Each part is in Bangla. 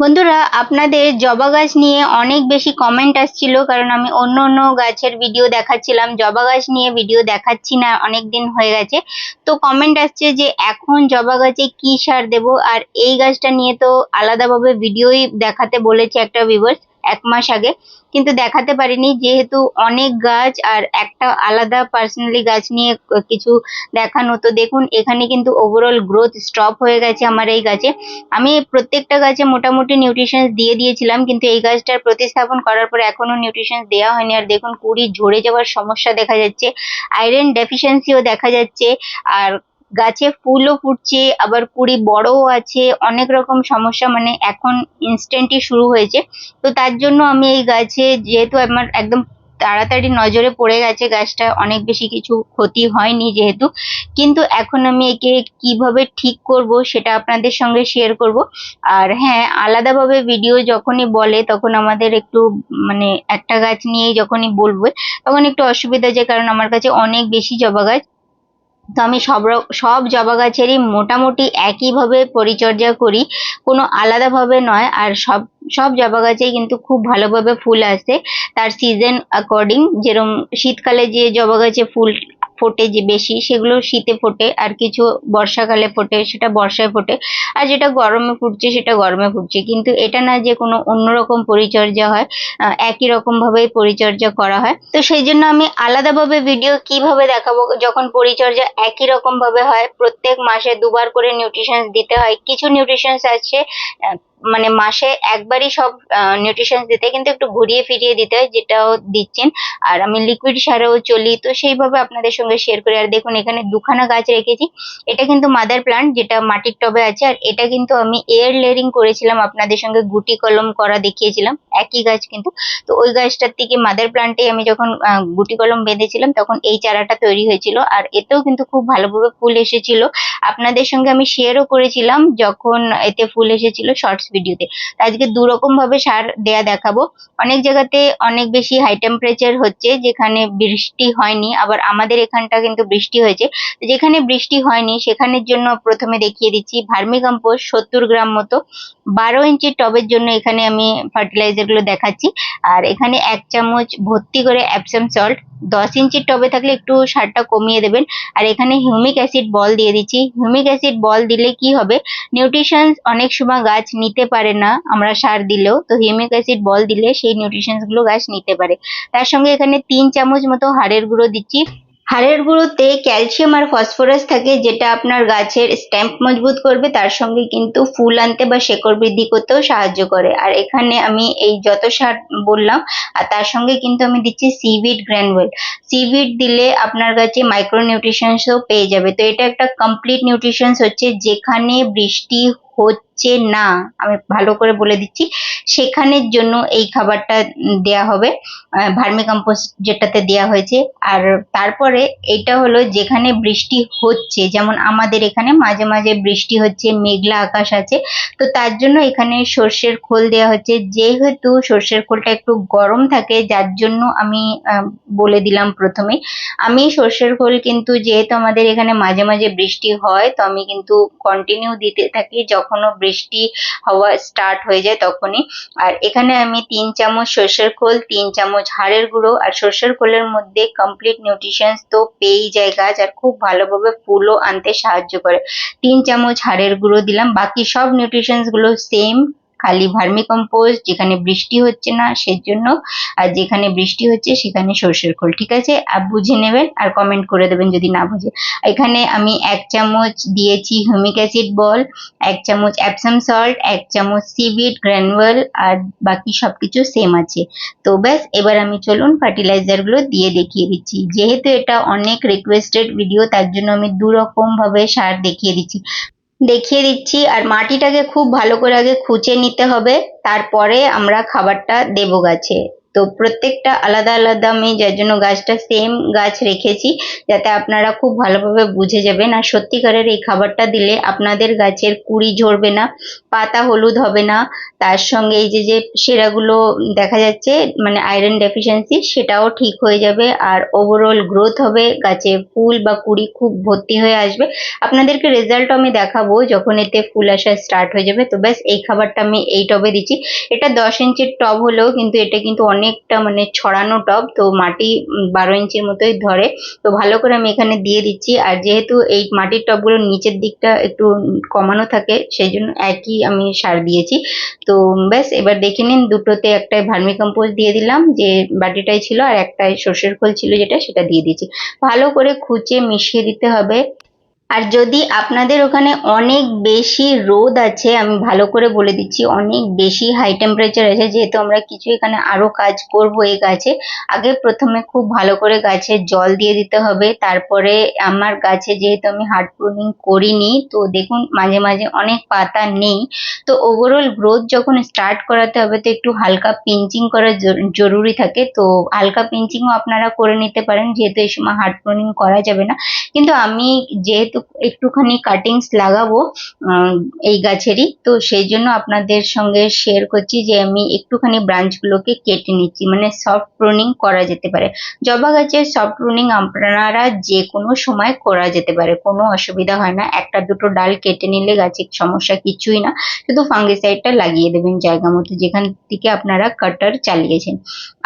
বন্ধুরা, আপনাদের জবা গাছ নিয়ে অনেক বেশি কমেন্ট আসছিল, কারণ আমি অন্য অন্য গাছের ভিডিও দেখাচ্ছিলাম। জবা গাছ নিয়ে ভিডিও দেখাচ্ছি না, অনেক দিন হয়ে গেছে। তো কমেন্ট আসছে যে, এখন জবা গাছে কি সার দেব? আর এই গাছটা নিয়ে তো আলাদাভাবে ভিডিওই দেখাতে বলেছে একটা ভিউয়ার্স এক মাস আগে। কিন্তু দেখাতে পারিনি, যেহেতু অনেক গাছ আর একটা আলাদা পার্সোনালি গাছ নিয়ে কিছু দেখানো। তো দেখুন, এখানে কিন্তু ওভারঅল গ্রোথ স্টপ হয়ে গেছে আমার এই গাছে। আমি প্রত্যেকটা গাছে মোটামুটি নিউট্রিশনস দিয়ে দিয়েছিলাম, কিন্তু এই গাছটার প্রতিস্থাপন করার পর এখনও নিউট্রিশনস দেওয়া হয়নি। আর দেখুন, কুড়ি ঝরে যাওয়ার সমস্যা দেখা যাচ্ছে আয়রন ডেফিসিয়েন্সিও দেখা যাচ্ছে, আর গাছে ফুলও ফুটছে, আবার কুড়ি বড়ও আছে, অনেক রকম সমস্যা। মানে এখন ইনস্ট্যান্টই শুরু হয়েছে। তো তার জন্য আমি এই গাছে যেহেতু আমার একদম তাড়াতাড়ি নজরে পড়ে গেছে, গাছটা অনেক বেশি কিছু ক্ষতি হয়নি যেহেতু। কিন্তু এখন আমি একে কীভাবে ঠিক করব সেটা আপনাদের সঙ্গে শেয়ার করব। আর হ্যাঁ আলাদাভাবে ভিডিও যখনই বলে, তখন আমাদের একটু মানে একটা গাছ নিয়েই যখনই বলব, তখন একটু অসুবিধা যায় কারণ আমার কাছে অনেক বেশি জবা গাছ। তো আমি সব সব জবা গাছেরই মোটামুটি একইভাবে পরিচর্যা করি, কোনো আলাদাভাবে নয়। আর সব সব জবা গাছেই কিন্তু খুব ভালোভাবে ফুল আসে। তার সিজন অ্যাকর্ডিং যেরম শীতকালে যে জবা গাছে ফুল ফোটে যে বেশি, সেগুলো শীতে ফোটে আর কিছু বর্ষাকালে ফোটে, সেটা বর্ষায় ফোটে। আর যেটা গরমে ফুটছে, সেটা গরমে ফুটছে। কিন্তু এটা না যে কোনো অন্যরকম পরিচর্যা হয় একই রকম ভাবেই পরিচর্যা করা হয়। তো সেই জন্য আমি আলাদাভাবে ভিডিও কীভাবে দেখাবো, যখন পরিচর্যা একই রকম ভাবে হয়, প্রত্যেক মাসে দুবার করে নিউট্রিশন দিতে হয়, কিছু নিউট্রিশনস আছে মানে মাসে একবারই সব নিউট্রিশন দিতে কিন্তু একটু ঘুরিয়ে ফিরিয়ে দিতে হয়, যেটাও দিচ্ছেন। আর আমি লিকুইড সারেও চলি, তো সেইভাবে আপনাদের সঙ্গে শেয়ার করি। আর দেখুন, এখানে দুখানা গাছ রেখেছি। এটা কিন্তু মাদার প্লান্ট যেটা মাটির টবে আছে। আর এটা কিন্তু আমি এয়ার লেয়ারিং করেছিলাম, আপনাদের সঙ্গে গুটি কলম করা দেখিয়েছিলাম। একই গাছ কিন্তু। তো ওই গাছটার থেকে মাদার প্লান্টে আমি যখন গুটি কলম বেঁধেছিলাম, তখন এই চারাটা তৈরি হয়েছিল। আর এতেও কিন্তু খুব ভালোভাবে ফুল এসেছিল। আপনাদের সঙ্গে আমি শেয়ারও করেছিলাম, যখন এতে ফুল এসেছিল শর্টস ভিডিওতে আজকে দু রকম ভাবে সার দেয়া দেখাবো। অনেক জায়গাতে অনেক বেশি হাই টেম্পারেচার হচ্ছে, যেখানে বৃষ্টি হয়নি। আবার আমাদের এখানটা কিন্তু বৃষ্টি হয়েছে। যেখানে বৃষ্টি হয়নি, সেখানের জন্য প্রথমে দেখিয়ে দিচ্ছি ভার্মি কম্পোস্ট সত্তর গ্রাম মতো। বারো ইঞ্চির টবের জন্য এখানে আমি ফার্টিলাইজারগুলো দেখাচ্ছি। আর এখানে এক চামচ ভর্তি করে অ্যাপসাম সল্ট দশ ইঞ্চির টবে থাকলে একটু সারটা কমিয়ে দেবেন। আর এখানে হিউমিক অ্যাসিড বল দিয়ে দিচ্ছি। হিউমিক অ্যাসিড বল দিলে কি হবে? নিউট্রিশনস অনেক সময় গাছ নিতে পারে না, আমরা সার দিলেও। তো হিউমিক অ্যাসিড বল দিলে সেই গুলো গাছ নিতে পারে। তার সঙ্গে এখানে তিন চামচ মতো হাড়ের গুঁড়ো দিচ্ছি। হাড়ের গুঁড়োতে ক্যালসিয়াম আর ফসফরাস থাকে, যেটা আপনার গাছের স্ট্যাম্প মজবুত করবে, তার সঙ্গে কিন্তু ফুল আনতে বা শেকড় বৃদ্ধি করতেও সাহায্য করে। আর এখানে আমি এই যত সার বললাম, আর তার সঙ্গে কিন্তু আমি দিচ্ছি সিভিড গ্র্যানুয়েল সিভিড দিলে আপনার গাছে মাইক্রো নিউট্রিশনসও পেয়ে যাবে। তো এটা একটা কমপ্লিট নিউট্রিশনস হচ্ছে, যেখানে বৃষ্টি হচ্ছে না, আমি ভালো করে বলে দিচ্ছি, সেখানের জন্য এই খাবারটা দেয়া হবে ভার্মি কম্পোস্ট যেটাতে দেয়া হয়েছে। আর তারপরে এটা হলো যেখানে বৃষ্টি হচ্ছে, যেমন আমাদের এখানে মাঝে মাঝে বৃষ্টি হচ্ছে, মেঘলা আকাশ আছে, তো তার জন্য এখানে সর্ষের খোল দেওয়া হচ্ছে। যেহেতু সর্ষের খোলটা একটু গরম থাকে, যার জন্য আমি বলে দিলাম প্রথমে। আমি সর্ষের খোল কিন্তু যেহেতু আমাদের এখানে মাঝে মাঝে বৃষ্টি হয়, তো আমি কিন্তু কন্টিনিউ দিতে থাকি, যখনও বৃষ্টি হওয়া স্টার্ট হয়ে যায় তখনই। আর এখানে আমি তিন চামচ সর্ষের খোল, তিন চামচ হাড়ের গুঁড়ো আর সর্ষের খোলের মধ্যে কমপ্লিট নিউট্রিশনস তো পেয়েই যায় গাছ আর খুব ভালোভাবে ফুলও আনতে সাহায্য করে। তিন চামচ হাড়ের গুঁড়ো দিলাম। বাকি সব নিউট্রিশনসগুলো সেম খালি ভার্মি কম্পোস্ট যেখানে বৃষ্টি হচ্ছে না, সেজন্য, আর যেখানে বৃষ্টি হচ্ছে, সেখানে সর্ষের খোল, ঠিক আছে? আর বুঝে নেবেন আর কমেন্ট করে দেবেন যদি না বুঝে। এখানে আমি এক চামচ দিয়েছি হিউমিক অ্যাসিড বল এক চামচ অ্যাপসাম সল্ট এক চামচ সিভিড গ্র্যানুয়াল আর বাকি সব কিছু সেম আছে। তো ব্যাস, এবার আমি চলুন ফার্টিলাইজারগুলো দিয়ে দেখিয়ে দিচ্ছি। যেহেতু এটা অনেক রিকোয়েস্টেড ভিডিও তার জন্য আমি দু রকম ভাবে সার দেখিয়ে দিচ্ছি। দেখিয়ে দিচ্ছি। আর মাটিটাকে খুব ভালো করে আগে খুঁচে নিতে হবে। তারপরে আমরা খাবারটা দেবো গাছে। তো প্রত্যেকটা আলাদা আলাদা আমি যার জন্য গাছটা সেম গাছ রেখেছি, যাতে আপনারা খুব ভালোভাবে বুঝে যাবেন। আর সত্যিকারের এই খাবারটা দিলে আপনাদের গাছের কুড়ি ঝরবে না, পাতা হলুদ হবে না। তার সঙ্গে এই যে যে সেরাগুলো দেখা যাচ্ছে মানে আয়রন ডেফিসিয়েন্সি সেটাও ঠিক হয়ে যাবে। আর ওভারঅল গ্রোথ হবে, গাছে ফুল বা কুড়ি খুব ভর্তি হয়ে আসবে। আপনাদেরকে রেজাল্ট আমি দেখাবো যখন এতে ফুল আসা স্টার্ট হয়ে যাবে। তো ব্যাস, এই খাবারটা আমি এই টবে দিচ্ছি। এটা দশ ইঞ্চির টব হলেও কিন্তু এটা কিন্তু অনেকটা মানে ছড়ানো টব, তো মাটি বারো ইঞ্চির মতোই ধরে। তো ভালো করে আমি এখানে দিয়ে দিচ্ছি। আর যেহেতু এই মাটির টবগুলোর নিচের দিকটা একটু কমানো থাকে সেই জন্য একই আমি সার দিয়েছি। তো ব্যাস, এবার দেখে নিন দুটোতে একটাই ভার্মি দিয়ে দিলাম, যে বাটিটাই ছিল, আর একটাই সর্ষের খোল ছিল যেটা, সেটা দিয়ে দিয়েছি। ভালো করে খুঁচে মিশিয়ে দিতে হবে। আর যদি আপনাদের ওখানে অনেক বেশি রোদ আছে, আমি ভালো করে বলে দিচ্ছি, অনেক বেশি হাই টেম্পারেচার আছে, যেহেতু আমরা কিছু এখানে আরও কাজ করব এই গাছে, আগে প্রথমে খুব ভালো করে গাছে জল দিয়ে দিতে হবে, তারপরে আমার গাছে যেহেতু আমি হার্ড প্রুনিং করিনি, তো দেখুন মাঝে মাঝে অনেক পাতা নেই, তো ওভারঅল গ্রোথ যখন স্টার্ট করাতে হবে, তো একটু হালকা পিঞ্চিং করা জরু- জরুরি থাকে, তো হালকা পিঞ্চিংও আপনারা করে নিতে পারেন, যেহেতু এই সময় হার্ড প্রুনিং করা যাবে না, কিন্তু আমি যেহেতু একটুখানি কাটিংস লাগাবো এই গাছেরই। তো সেই জন্য আপনাদের সঙ্গে শেয়ার করছি যে আমি একটুখানি ব্রাঞ্চগুলোকে কেটে নিচ্ছি। মানে সফট প্রুনিং করা যেতে পারে। জবা গাছের সফট প্রুনিং আপনারা যে কোনো সময় করা যেতে পারে। কোনো অসুবিধা হয় না। একটা দুটো ডাল কেটে নিলে গাছের সমস্যা কিছুই না। শুধু ফাঙ্গিসাইডটা লাগিয়ে দেবেন জায়গা মতো, যেখান থেকে আপনারা কাটার চালিয়েছেন।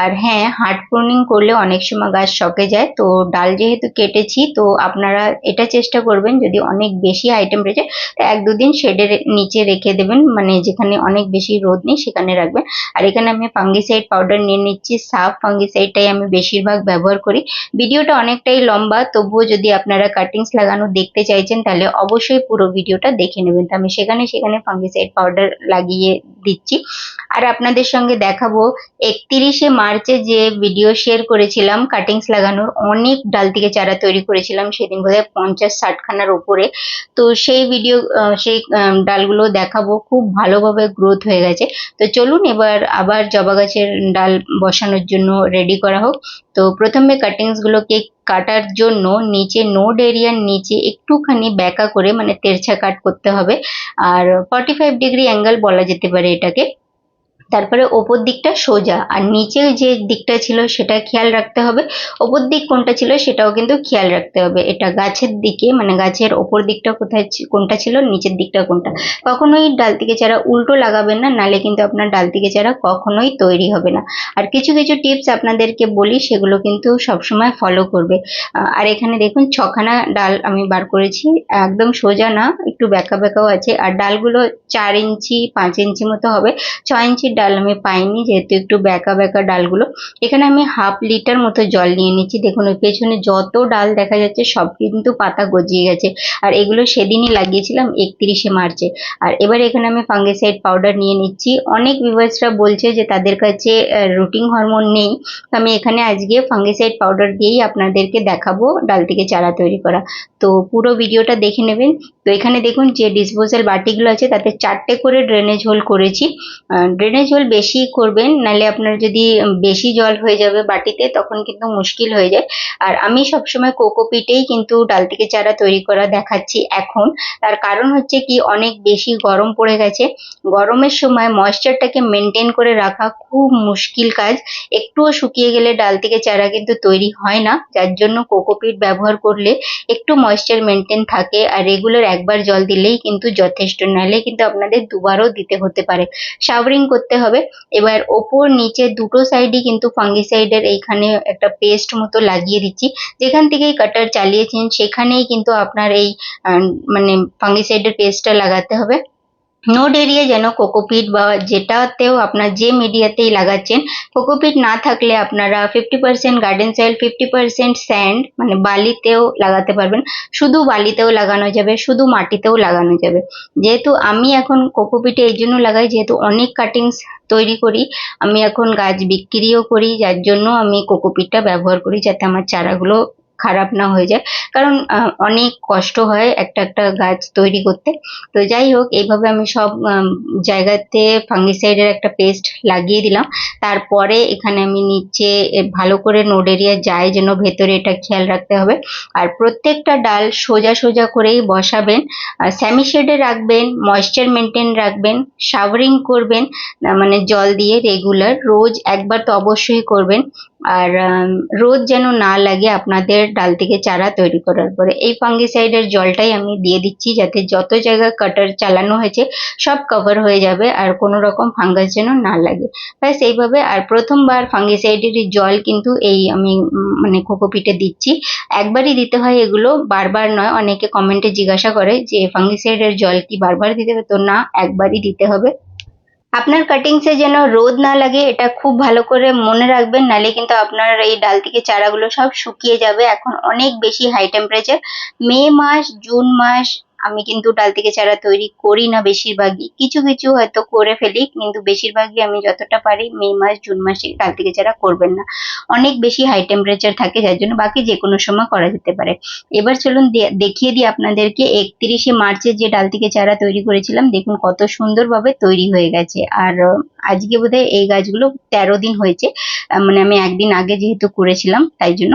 আর হ্যাঁ হার্ড প্রুনিং করলে অনেক সময় গাছ শকে যায়। তো ডাল যেহেতু কেটেছি, তো আপনারা এটা চেষ্টা করবেন যদি অনেক বেশি হাই টেম্পারেচার এক দুদিন শেডের নিচে রেখে দেবেন মানে যেখানে অনেক বেশি রোদ নেই সেখানে রাখবেন। আর এখানে আমি ফাঙ্গিসাইড পাউডার নিয়ে নিচ্ছি সাফ ফাঙ্গিসাইডটাই আমি বেশিরভাগ ব্যবহার করি। ভিডিওটা অনেকটাই লম্বা, তবুও যদি আপনারা কাটিংস লাগানো দেখতে চাইছেন, তাহলে অবশ্যই পুরো ভিডিওটা দেখে নেবেন। তো আমি সেখানে সেখানে ফাঙ্গিসাইড পাউডার লাগিয়ে দিচ্ছি। আর আপনাদের সঙ্গে দেখাবো, একত্রিশে মার্চে যে ভিডিও শেয়ার করেছিলাম কাটিংস লাগানোর অনেক ডাল থেকে চারা তৈরি করেছিলাম, সেদিন বোধহয় পঞ্চাশ, ষাটখানার ওপরে তো সেই ভিডিও সেই ডালগুলো দেখাবো, খুব ভালোভাবে গ্রোথ হয়ে গেছে। তো চলুন এবার আবার জবা গাছের ডাল বসানোর জন্য রেডি করা হোক। তো প্রথমে কাটিংস গুলোকে কাটার জন্য নিচে নোড এরিয়ার নিচে একটুখানি ব্যাকা করে মানে তেরছা কাট করতে হবে। আর ফর্টি ফাইভ ডিগ্রি অ্যাঙ্গেল বলা যেতে পারে এটাকে। তারপরে ওপর দিকটা সোজা, আর নিচে যে দিকটা ছিল সেটা খেয়াল রাখতে হবে। ওপর দিক কোনটা ছিল সেটাও কিন্তু খেয়াল রাখতে হবে। এটা গাছের দিকে মানে গাছের ওপর দিকটা কোথায় কোনটা ছিল, নিচের দিকটা কোনটা। কখনোই ডাল থেকে চারা উল্টো লাগাবেন না, নালে কিন্তু আপনার ডাল থেকে চারা কখনোই তৈরি হবে না। আর কিছু কিছু টিপস আপনাদেরকে বলি, সেগুলো কিন্তু সবসময় ফলো করবে। আর এখানে দেখুন, ছখানা ডাল আমি বার করেছি। একদম সোজা না, একটু বেঁকা বেঁকাও আছে। আর ডালগুলো চার ইঞ্চি, পাঁচ ইঞ্চি মতো হবে। ছ ইঞ্চির ডাল আমি পাইনি, যেহেতু একটু বেঁকা বেঁকা ডালগুলো। এখানে আমি হাফ লিটার মতো জল নিয়ে নিচ্ছি। দেখুন, ওই পেছনে যত ডাল দেখা যাচ্ছে, সব কিন্তু পাতা গজিয়ে গেছে। আর এগুলো সেদিনই লাগিয়েছিলাম একত্রিশে মার্চে। আর এবার এখানে আমি ফাঙ্গিসাইড পাউডার নিয়ে নিচ্ছি। অনেক ভিউয়ার্সরা বলছে যে তাদের কাছে রুটিন হরমোন নেই। তো আমি এখানে আজকে ফাঙ্গিসাইড পাউডার দিয়েই আপনাদেরকে দেখাবো ডাল থেকে চারা তৈরি করা। তো পুরো ভিডিওটা দেখে নেবেন। তো এখানে দেখুন যে ডিসপোজাল বাটিগুলো আছে, তাতে চারটে করে ড্রেনেজ হোল করেছি। ড্রেনেজ হোল বেশি করবেন, নাহলে আপনার যদি বেশি জল হয়ে যাবে বাটিতে, তখন কিন্তু মুশকিল হয়ে যায়। আর আমি সবসময় কোকোপিটেই কিন্তু ডাল থেকে চারা তৈরি করা দেখাচ্ছি এখন। তার কারণ হচ্ছে কি, অনেক বেশি গরম পড়ে গেছে। গরমের সময় ময়েশ্চারটাকে মেনটেন করে রাখা খুব মুশকিল কাজ। একটুও শুকিয়ে গেলে ডাল থেকে চারা কিন্তু তৈরি হয় না। যার জন্য কোকোপিট ব্যবহার করলে একটু ময়েশ্চার মেনটেন থাকে। আর রেগুলার একবার জল দিলেই কিন্তু যথেষ্ট, নাহলে কিন্তু আপনাদের দুবারও দিতে হতে পারে। শাওয়ারিং করতে হবে। এবার ওপর নিচে দুটো সাইডই কিন্তু ফাঙ্গিসাইডের এইখানে একটা পেস্ট মতো লাগিয়ে দিচ্ছি। যেখান থেকেই কাটার চালিয়েছেন, সেখানেই কিন্তু আপনার এই মানে ফাঙ্গিসাইডের পেস্টটা লাগাতে হবে। নোড এরিয়া যেন কোকোপিট বা যেটাতেও আপনার যে মিডিয়াতেই লাগাচ্ছেন, কোকোপিট না থাকলে আপনারা fifty percent garden soil fifty percent sand মানে বালিতেও লাগাতে পারবেন। শুধু বালিতেও লাগানো যাবে, শুধু মাটিতেও লাগানো যাবে। যেহেতু আমি এখন কোকোপিটে এই জন্য লাগাই, যেহেতু অনেক কাটিংস তৈরি করি, আমি এখন গাছ বিক্রিও করি, যার জন্য আমি কোকোপিটটা ব্যবহার করি, যাতে আমার চারাগুলো খারাপ না হয়ে যায়। কারণ অনেক কষ্ট হয় একটা একটা গাছ তৈরি করতে। তো যাই হোক, এইভাবে আমি সব জায়গাতে ফাঙ্গিসাইডের একটা পেস্ট লাগিয়ে দিলাম। তারপরে এখানে আমি নিচে ভালো করে নোড এরিয়া যায় যেন ভেতরে এটা খেয়াল রাখতে হবে। আর প্রত্যেকটা ডাল সোজা সোজা করেই বসাবেন। স্যামি শেডে রাখবেন, ময়েশ্চার মেনটেন রাখবেন, শাওয়ারিং করবেন মানে জল দিয়ে রেগুলার। রোজ একবার তো অবশ্যই করবেন। আর রোদ যেন না লাগে আপনাদের ডাল থেকে চারা তৈরি করার পরে এই ফাঙ্গিসাইডের জলটাই আমি দিয়ে দিচ্ছি যাতে যত জায়গায় কাটার চালানো হয়েছে সব কভার হয়ে যাবে আর কোনো রকম ফাঙ্গাস যেন না লাগে। ব্যাস, এইভাবে আর প্রথমবার ফাঙ্গিসাইডের জল কিন্তু এই আমি মানে কোকোপিটে দিচ্ছি। একবারই দিতে হয় এগুলো, বারবার নয়, অনেকে কমেন্টে জিজ্ঞাসা করে যে ফাঙ্গিসাইডের জল কি বারবার দিতে হবে? তো না, একবারই দিতে হবে। আপনার কাটিংসে যেন রোদ না লাগে, এটা খুব ভালো করে মনে রাখবেন, নালে কিন্তু আপনার এই ডাল থেকে চারাগুলো সব শুকিয়ে যাবে। এখন অনেক বেশি হাই টেম্পারেচার মে মাস, জুন মাস আমি কিন্তু ডাল থেকে চারা তৈরি করি না বেশিরভাগই। কিছু কিছু হয়তো করে ফেলি, কিন্তু বেশিরভাগই আমি যতটা পারি মে মাস, জুন মাসে ডাল থেকে চারা করবেন না। অনেক বেশি হাই টেম্পারেচার থাকে, যার জন্য বাকি যে কোনো সময় করা যেতে পারে। এবার চলুন দেখিয়ে দিই আপনাদেরকে একত্রিশে মার্চে যে ডাল থেকে চারা তৈরি করেছিলাম, দেখুন কত সুন্দরভাবে তৈরি হয়ে গেছে। আর আজকে বোধহয় এই গাছগুলো তেরো দিন হয়েছে। মানে আমি একদিন আগে যেহেতু করেছিলাম, তাই জন্য